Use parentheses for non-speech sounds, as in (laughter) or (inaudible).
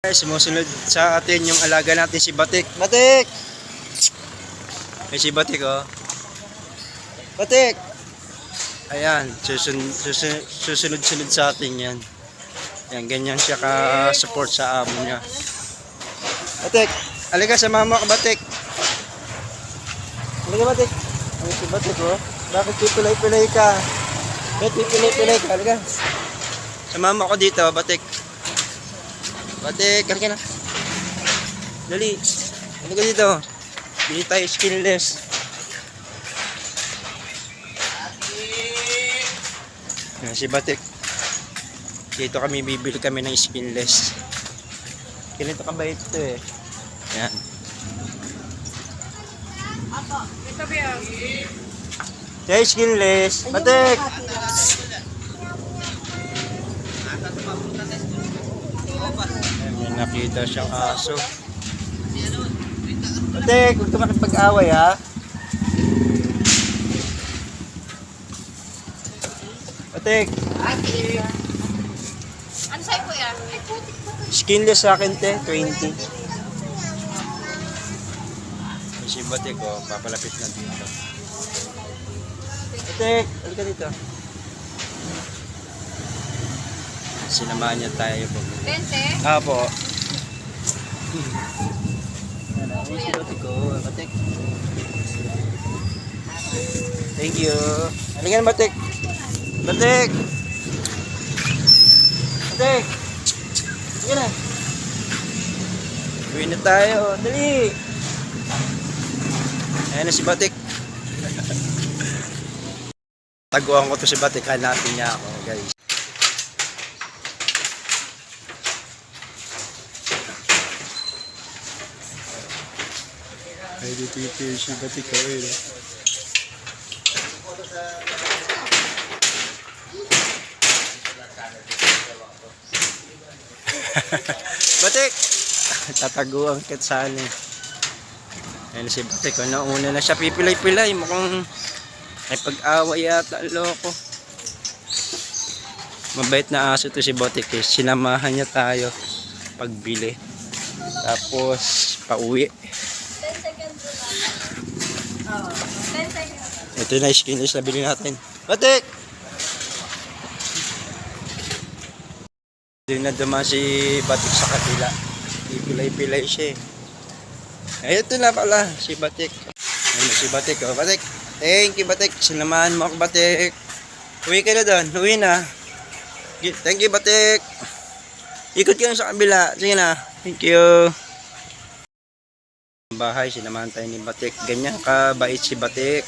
Guys, sumusunod sa atin yung alaga natin si Batik. Batik! May si Batik oh. Batik! Ayan, susun, susun, susunod-sunod sa atin yan. Yan, ganyan siya ka-support sa amo niya. Batik! Aliga sa mama ko, Batik! Aliga, Batik! Ay, si Batik oh. Bakit pipilay-pilay ka? Bakit pipilay-pilay ka? Aliga. Sa mama ko dito, Batik. Batik, halika na. Dali. Ano ka dito? Bili tayo skinless. Yan si Batik. Dito kami bibili kami ng skinless. Ganito ka ba ito eh? Yan. Hey, skinless. Batik! May nakita siyang aso. Batik, huwag ka makipag-away ha. Batik, Ano sa'yo yan? skinless sa akin te, 20. May si Batik oh, papalapit na dito. Batik, halika dito. Sinamahan niya tayo po. 20? Apo. Ano, may si Batik oh, Batik. Thank you. Halika Batik. Batik! Batik! Halika na. Uwi na tayo. Dali! Ayan na si Batik. (laughs) Taguan ko to si Batik. Hanapin niya ako, guys. Ay, si Batik ko eh. (laughs) Batik! Tataguan kit saan eh. Ayun si Batik. oh, Nauna na siya pipilay-pilay. Mukhang may pag-away yata. Loko. Mabait na aso to si Batik eh. Sinamahan niya tayo pagbili. Tapos pauwi. Ito yung skinless na bili natin. Batik! Hindi na dumaan si Batik sa kabila. Ipilay-pilay siya eh. Ito na pala, si Batik. Ayun si Batik. Oh, Batik. Thank you, Batik. Sinamahan mo ako, Batik. Uwi ka na doon. Uwi na. Thank you, Batik. Ikot ka sa kabila. Sige na. Thank you. Bahay, sinamahan tayo ni Batik. Ganyan ka, bait si Batik.